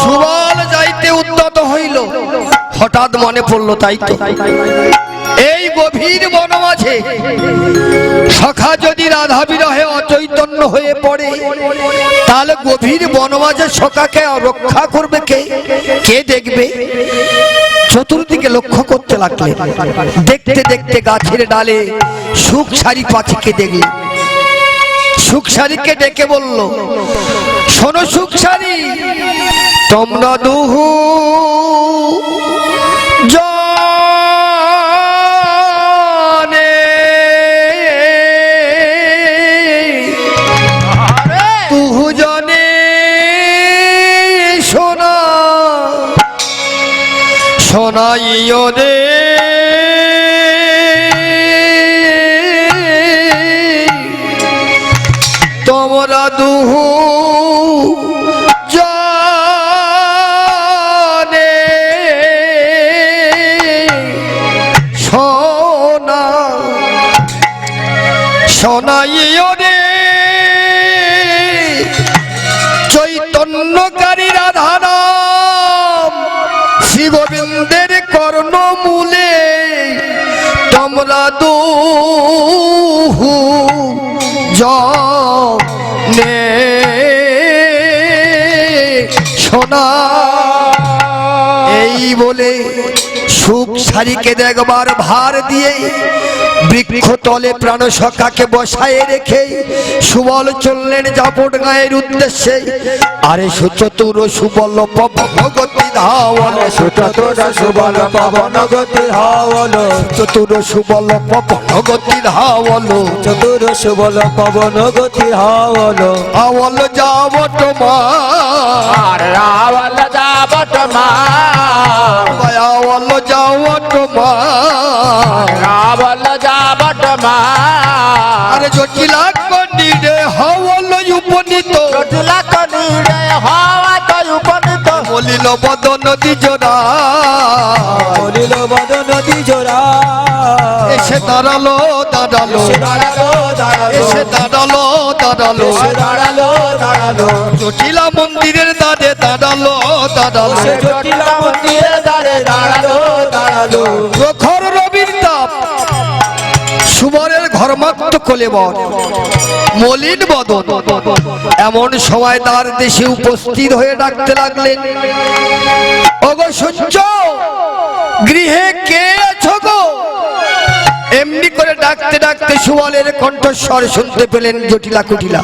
সুবল যাইতে উদ্যত হইল। হঠাৎ মনে পড়ল তাই তো। এই গভীর বন মাঝে সখা যদি রাধা বিরহে অচৈতন্য হয়ে পড়ে, তাহলে গভীর বনমাঝে সখাকে রক্ষা করবে কে? কে দেখবে? চতুর্দিকে লক্ষ্য করতে লাগলে দেখতে দেখতে গাছের ডালে সুখ সারি পাখিকে দেখলে সুখ সারিকে ডেকে বলল শোনো সুখ সারি তোমরা দুহু জানে। তুহু রে রে। চৈতন্যকারী রাধারাম শ্রী কর্ণমূলে তোমরা জনে। সোনা এই বলে সুখ সারিকে দেখবার ভার দিয়ে বৃক্ষ তলে প্রাণ সখাকে বসায় রেখে সুবল চললেন জাপট গায়ের উদ্দেশ্যে। আরে সুচতুর সুবল ভগতি ধাওয়াল সুচতুর সুবল পবন গতি হাওল চতুর সুবল ভগতি ধাওয়াল চতুর সুবল পবন গতি হাওল আওয়াল যাবট মা। আর রাওয়াল যাবট আওয়াল রাওয়াল যাবট মা আরে জটিলা কন্ডিরে হাওয়াল উপনীত। জটিলা কনি রে হওয়া তো উপনীত বলিল বদন দিজরা বলিল বদন দিজোরা এসে দাঁড়াল দাঁড়াল। এসে দাঁড়াল দাঁড়াল। এসে দাঁড়াল দাঁড়াল। দাঁড়াল দাঁড়াল। জটিলা মন্দিরের দাঁড়ে দাঁড়াল। দাঁড়াল সে জটিলা মন্দিরে দাঁড়ে দাঁড়াল দাঁড়াল। প্রখর রবির তাপ সুবরের ঘরমাত্র কোলে বর মলিন বদন। এমন সময় তার দেশে উপস্থিত হয়ে ডাকতে লাগলেন ওগো সূর্য গৃহে কে আছো গো? এমনি করে ডাকতে ডাকতে সুবলের কণ্ঠস্বর শুনতে পেলেন জটিলা কুটিলা।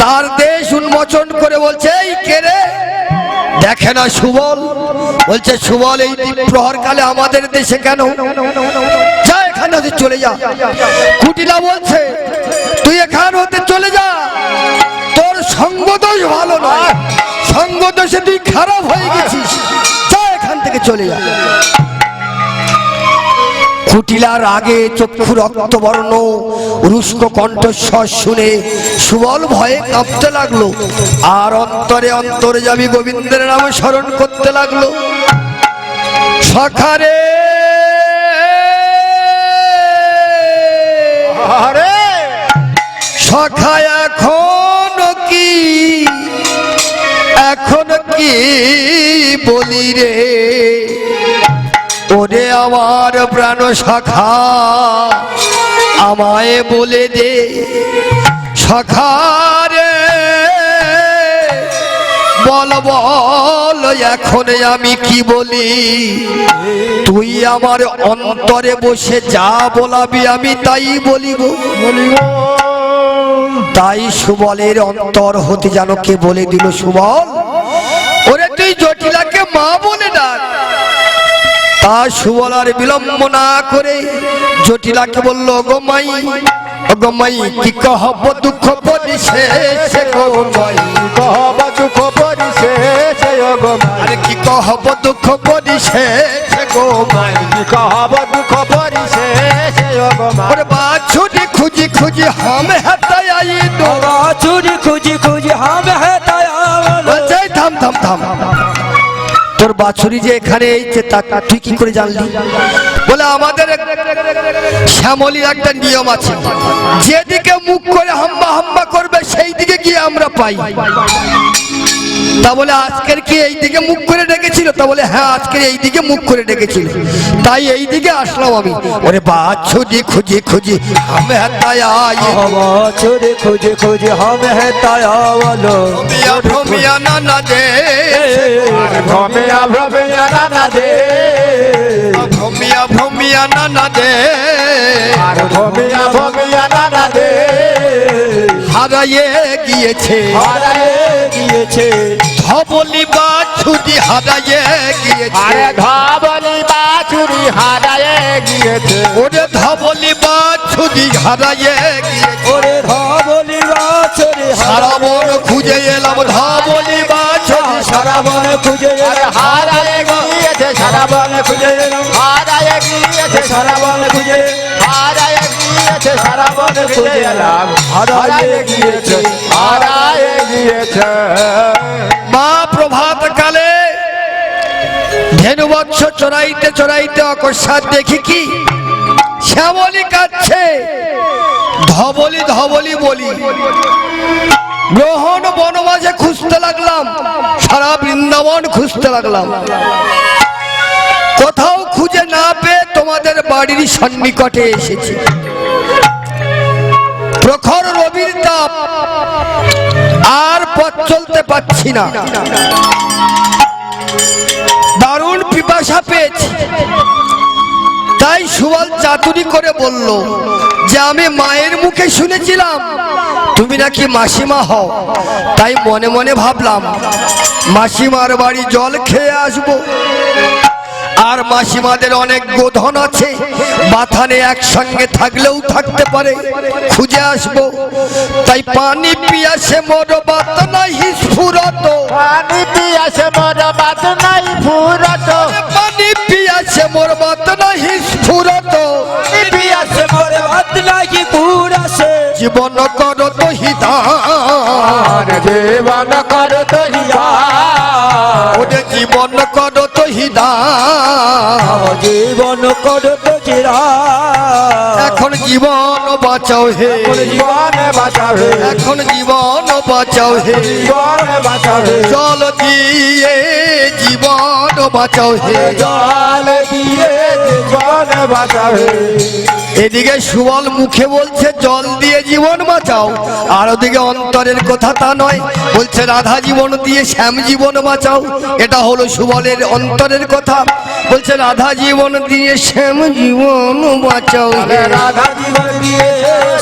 তার দেশ উন্মোচন করে বলছে এই কে রে? দেখে না সুবল? বলছে, সুবল, এই প্রহর কালে আমাদের দেশে কেন? যা এখান হতে চলে যা। কুটিলা বলছে, তুই এখান হতে চলে যা। তোর সঙ্গ দোষ ভালো নয়। সঙ্গদোষে তুই খারাপ হয়ে গেছিস। যা এখান থেকে চলে যা। কুটিলার আগে চক্ষু রক্তবর্ণ রুস্ক কণ্ঠস্বর শুনে সুবল ভয়ে কাঁপতে লাগল। আর অন্তরে অন্তরে যাবি গোবিন্দের নাম স্মরণ করতে লাগল। সখারে সখা এখন কি? এখন কি বলি রে? ওরে আমার প্রাণ সখা আমায় বলে দে সখা রে। বল বল, এখন আমি কি বলি? তুই আমার অন্তরে বসে যা বলাবি, আমি তাই বলিব তাই সুবলের অন্তর হতে যেন কে বলে দিল সুবল? ওরে, তুই জটিলাকে মা বলে ডাক। তা সুবল আর বিলম্ব না করে জটিলাকে বলল গোমাই গোমাই কি কহব দুঃখ পরিশেষে গোমাই কহব দুঃখ পরিশেষে গোমাই আরে কি কহব দুঃখ পরিশেষে গোমাই কি কহব দুঃখ পরিশেষে গোমাই ওরে বাছুরি খুঁজি খুঁজি হাম হাতাই আই বাবা চুরি খুঁজি খুঁজি হাম বাছুরি যে এখানে এইছে তা তুই কি করে জানলি? বলে আমাদের শ্যামলির একটা নিয়ম আছে। যেদিকে মুখ করে হাম্বা হাম্বা করবে সেই দিকে গিয়ে আমরা পাই। তা বলে আজকের কি এই দিকে মুখ করে ডেকেছিল? তা বলে হ্যাঁ আজকের এই দিকে মুখ করে ডেকেছিল। তাই এই দিকে আসলাম আমি। ওরে বাছুরি খুঁজে খুঁজি হবে হ্যাঁ তাই বাছুরি খুঁজে খুঁজে হবে হ্যাঁ তাই বলো ভমিয়া নানা দে। ভমিয়া ভমিয়া নানা দে। ভমিয়া ভমিয়া নানা দে। আর ভমিয়া ভ্রমিয়া নানা দে। হারাইয়ে গিয়েছে। হারাইয়ে গিয়েছে। ধবলি বাছুরি হারাইয়ে গিয়েছে। আরে ধবলি বাছুরি হারাইয়ে গিয়েছে। ওরে ধবলি বাছুরি হারাইয়ে ওরে ধবলি বাছুরি সারা বন খুঁজে এলাম ধবলি বাছুরি। সারা বন খুঁজে হারায়ে গিয়েছে সারা বন খুঁজে হারায়ে গিয়েছে সারা বন খুঁজে হারায়ে গিয়েছে সারা বন খুঁজে এলাম। হারায়ে গিয়েছে হারায়ে গিয়েছে। মা প্রভাত কালে ধেনু বৎস চড়াইতে চড়াইতে অকস্মাৎ দেখি কি? শ্যামলি কাচ্ছে। ধবলি ধবলি বলি। গ্রহণ বনবাসে খুঁজতে লাগলাম, সারা বৃন্দাবন খুঁজতে লাগলাম। কোথাও খুঁজে না পেয়ে তোমাদের বাড়ির সন্নিকটে এসেছি। প্রখর রবির তাপ, আর পথ চলতে পাচ্ছি না। দারুণ পিপাসা পেয়েছি। তাই সুবল চাতুরি করে বলল যে আমি মায়ের মুখে শুনেছিলাম, তুমি নাকি মাসিমা হও। তাই মনে মনে ভাবলাম, মাসিমার বাড়ি জল খেয়ে আসব। আর মাসিমাদের অনেক গোধন আছে। বাথানে একসঙ্গে থাকলেও থাকতে পারে। খুঁজে আসব। তাই পানি পিয়াসে মোর বাত নাই স্ফুরত পানি পিয়াসে মোর বাত নাই ফুরত। পানি পিয়াসে মোর বাত নাই স্ফুরত পানি পিয়াসে মোর বাত নাই ফুরসে জীবন করত হিতান আর জীবন কর দহিয়া ওরে জীবন করত জীবন কর দহিয়া এখন জীবন বাঁচাও হে। জীবন বাঁচাবে এখন জীবন বাঁচাও হে। জীবন বাঁচাবে জল দিয়ে জীবন বাঁচাও হে। জল দিয়ে জীবন বাঁচাবে এদিকে সুবল মুখে বলছে জল দিয়ে জীবন বাঁচাও। আর ওদিকে অন্তরের কথা তা নয়। বলছে রাধা জীবন দিয়ে শ্যাম জীবন বাঁচাও। এটা হলো সুবলের অন্তরের কথা। বলছে রাধা জীবন দিয়ে শ্যাম জীবন বাঁচাও হে। রাধা জীবন দিয়ে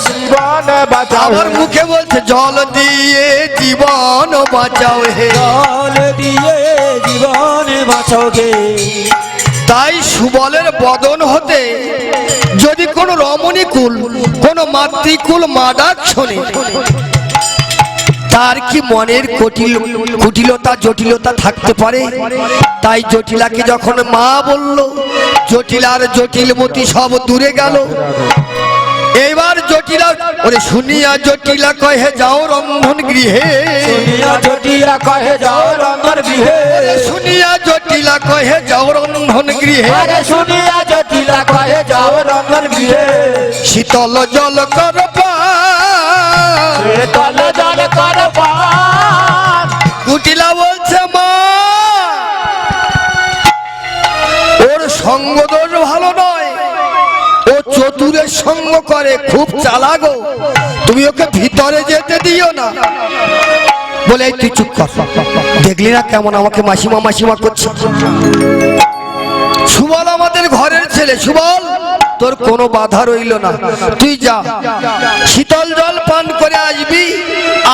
জীবন বাঁচাবে আমার মুখে বলছে জল দিয়ে জীবন বাঁচাও হে জল দিয়ে জীবন বাঁচাবে তাই সুবলের বদন হতে যদি কোনো রমণীকুল কোনো মাতৃকুল মা ডাক শোনে তার কি মনের কটিল কুটিলতা জটিলতা থাকতে পারে? তাই জটিলাকে যখন মা বলল জটিলার জটিলমতি সব দূরে গেল। এবার জটিলা ওরে শুনিয়া জটিলা কহে যাও রন্ধন গৃহে। শুনিয়া জটিয়া কহে যাও রঙর গৃহে। শুনিয়া জটিলা কহে যাও রন্ধন গৃহে। শুনিয়া জটিলা কহে যাও রঙর গৃহে। শীতল জল কর পান। কুটিলা বলছে, মা, ওর সঙ্গ দোষ ভালো নয়। ও চতুরের সঙ্গ করে, খুব চালাগো তুমি ওকে ভিতরে যেতে দিও না। বলে তুই চুপ কর। দেখলি না কেমন আমাকে মাসিমা মাসিমা করছে? সুবল আমাদের ঘরের ছেলে, সুবল। তোর কোনো বাধা রইল না। তুই যা। শীতল জল পান করে আসবি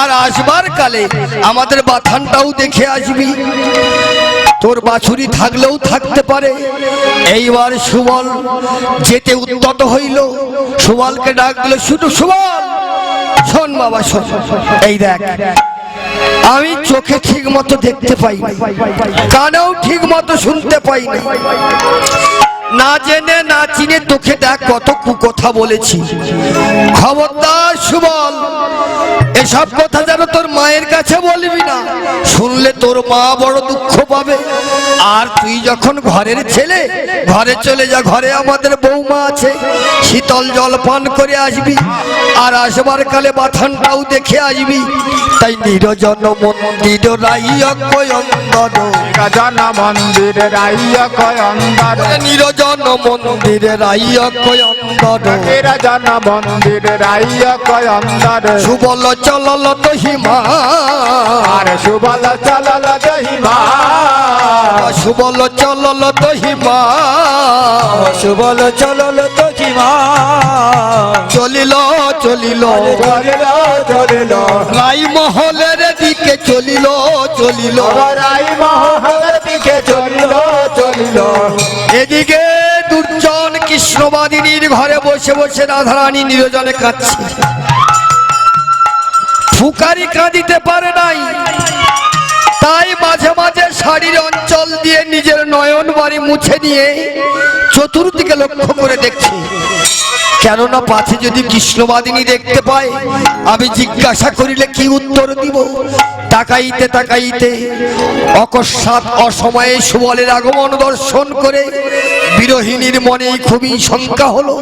আর আসবার কালে আমাদের বাথানটাও দেখে আসবি। তোর বাছুরি থাকলেও থাকতে পারে। এইবার সুবল যেতে উদ্যত হইল। সুবলকে ডাক দিল শুধু সুবল, শোন বাবা, শোন। এই দেখ, আমি চোখে ঠিক মতো দেখতে পাই কানেও ঠিক মতো শুনতে পাই না না জেনে না চিনে তোকে দেখ কত কুকথা বলেছি। খবরদার সুবল এসব কথা যেন তোর মায়ের কাছে বলবি না। শুনলে তোর মা বড় দুঃখ পাবে। আর তুই যখন ঘরের ছেলে ঘরে চলে যা ঘরে আমাদের বৌমা আছে। শীতল জল পান করে আসবি আর আসবার কালে বাথানটাও দেখে আসবি। তাই নিরজন মন্দির রাইয়কয়ন্দর জন মন্দির রাইয় কয় অন্দর নিরজন মন্দির রাইয়কয়ন্দর জন মন্দির রাইয় কয় অন্দর সুবল চলল তো হিমা। আর সুবল চলল দহিমা সুবল চলল তো হিমা। সুবল চলল চলিল। চলিল চলিল। চলিল রাই মহলের দিকে চলিল চলিল। রাই মহলের দিকে চলিল চলিল। এদিকে দুর্জন কৃষ্ণবাদিনীর ঘরে বসে বসে রাধারানী নিরজনে কাঁদছে। ফুকারি কাঁদিতে পারে নাই। তাই মাঝে মাঝে শাড়ির অঞ্চল দিয়ে নিজের নয়ন বাড়ি মুছে নিয়ে চতুর্দিকে লক্ষ্য করে দেখছি। কেননা পাছে যদি কৃষ্ণবাদিনী দেখতে পায়, আমি জিজ্ঞাসা করিলে কি উত্তর দিব? তাকাইতে তাকাইতে অকস্মাৎ অসময়ে সুবলের আগমন দর্শন করে বিরোহিনীর মনে খুবই শঙ্কা হলো।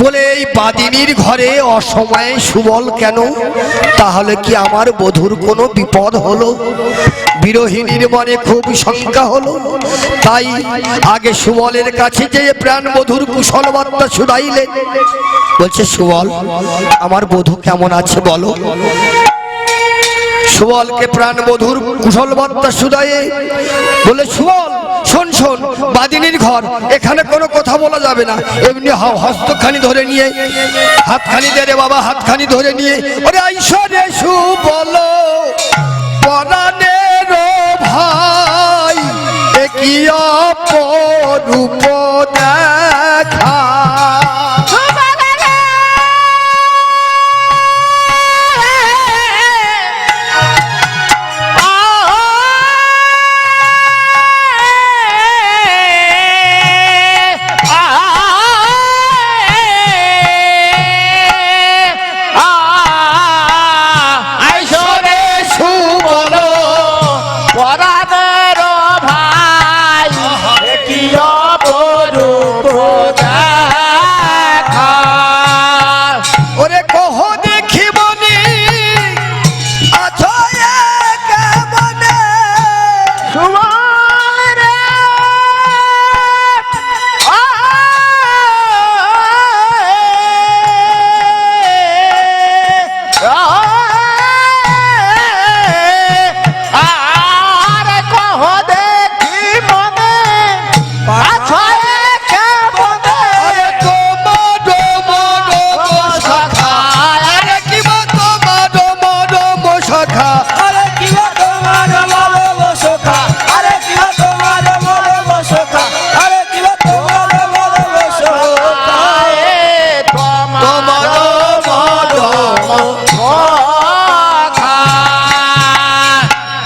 বলে, এই বাদিনীর ঘরে অসময়ে সুবল কেন? তাহলে কি আমার বধুর কোনো বিপদ হলো? বিরোহিনীর মনে খুব শঙ্কা হলো। তাই আগে সুবলের কাছে যেয়ে প্রাণ বধুর কুশল বার্তা শুধাইলেন বলছে, সুবল, আমার বধু কেমন আছে বলো? সুবলকে প্রাণ বধুর কুশল বার্তা শুধায়ে বলে, সুবল, শোন শোন, বাদিনীর ঘর, এখানে কোনো কথা বলা যাবে না। এমনি হস্তখানি ধরে নিয়ে, হাতখানি দে রে বাবা, হাতখানি ধরে নিয়ে। ওরে আইসরে সুবল, পরাণের ভাই কি অপরূপ দেখা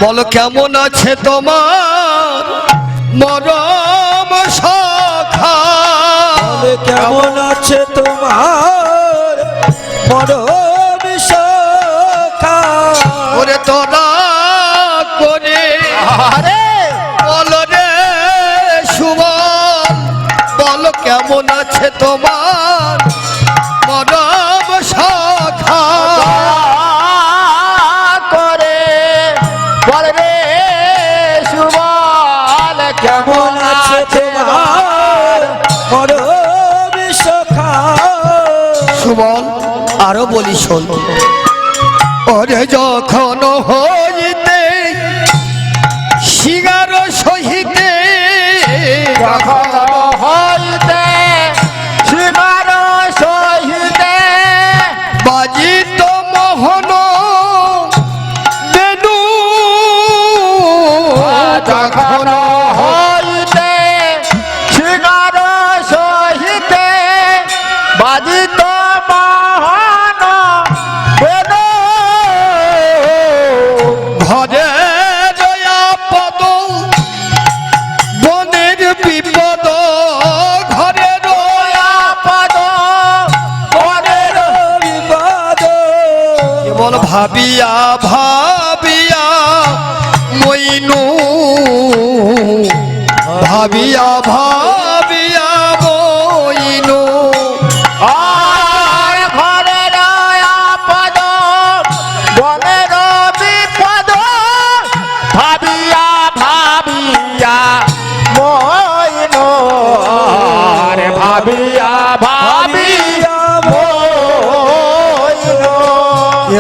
বলো কেমন আছে তোমার মরম বলে কেমন আছে তোমার মরম সখা ওরে তোরা করে বল রে সুবল বল কেমন আছে তোমার বলি শোন। ওরে যখন হইতে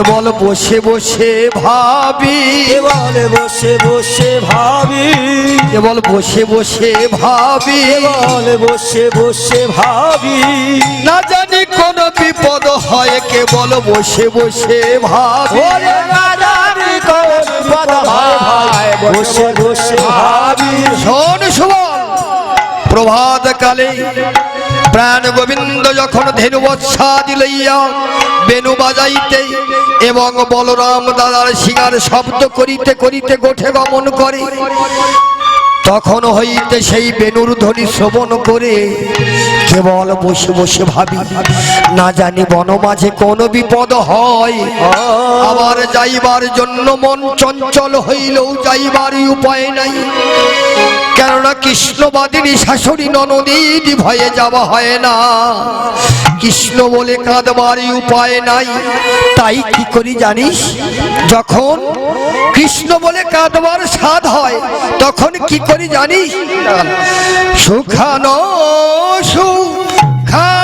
কেবল বসে বসে ভাবি। কেবল বসে বসে ভাবি। কেবল বসে বসে ভাবি। কেবল বসে বসে ভাবি। না জানি কোন বিপদ হয় কেবল বসে বসে ভাবি। না জানি কোন বিপদ হয় বসে বসে ভাবি। শোন সুবল প্রভাত কালে প্রাণ গোবিন্দ যখন ধেনু বৎসাদি লইয়া বেনু বাজাইতে এবং বলরাম দাদার শিঙার শব্দ করিতে করিতে গোঠে গমন করে। তখন হইতে সেই বেনুর ধ্বনি শ্রবণ করে কেবল বসে বসে ভাবি, না জানি বন মাঝে কোন বিপদ হয়। আবার যাইবার জন্য মন চঞ্চল হইলেও যাইবারই উপায় নাই। কেননা কৃষ্ণবাদিনী শাশুড়ি ননদীর ভয়ে যাওয়া হয় না। কৃষ্ণ বলে কাঁদবারই উপায় নাই। তাই কি করি জানিস? যখন কৃষ্ণ বলে কাঁদবার স্বাদ হয়, তখন কি করি জানিস? সুখানো সুখানো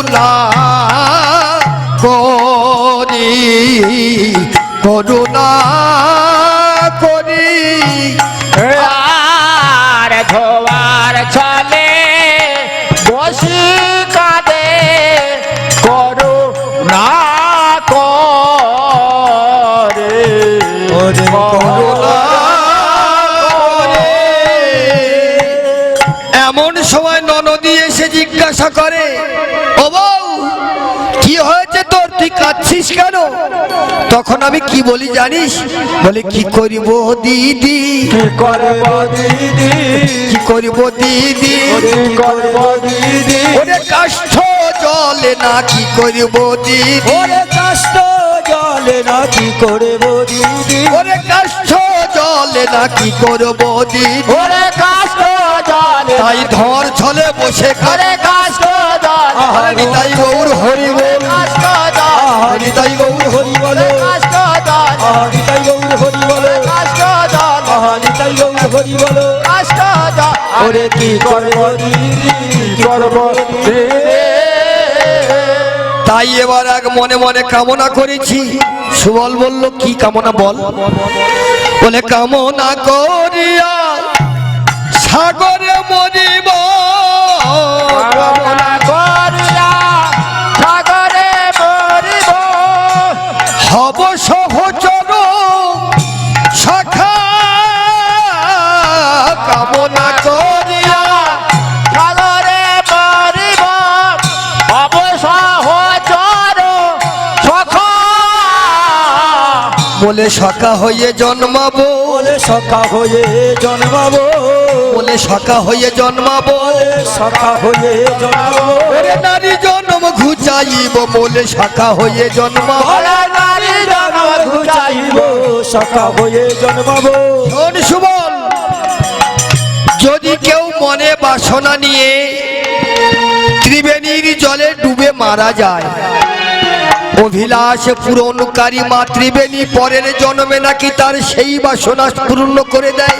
করুণা করি করুণা করি। আর ধোয়ার চলে বসি কাঁদে করু। না করে। করুণা এমন সময় ননদি এসে জিজ্ঞাসা করে তুই কেন? তখন আমি কি বলি জানিস? বলে কি করিব দিদি? কি করব দিদি? কি করিব দিদি? করব দিদি? ওরে কাষ্ঠ জলে না কি করিব দিদি? ওরে কষ্ট জলে না কি করব দিদি? ওরে কাষ্ঠ জলে না কি করব দিদি? ওরে তাই ধর ছলে বসে করে গৌর হরি বল। গৌর হরি বলে। গৌর হরি বলো। গৌর হরি বলো। ওরে কি করব করব তাই এবার এক মনে মনে কামনা করেছি। সুবল বলল কি কামনা বল? বলে কামনা করিয়া সাগরে মরিব। সাগরে মরিব। হব বলে সখা হয়ে জন্মাবো। বলে সকা হয়ে জন্মাবো। বলে সকা হয়ে জন্মাবো। বলে সখা হয়ে জন্মাবো। ওরে নারী জন্ম ঘুচাইব বলে সখা হয়ে জন্মাবো। নারী জন্ম ঘুচাইব সখা হয়ে জন্মাবো। শোন সুবল যদি কেউ মনে বাসনা নিয়ে ত্রিবেণীর জলে ডুবে মারা যায় অভিলাষ পূরণকারী মাতৃবেণী পরের জন্মে নাকি তার সেই বাসনা পূর্ণ করে দেয়?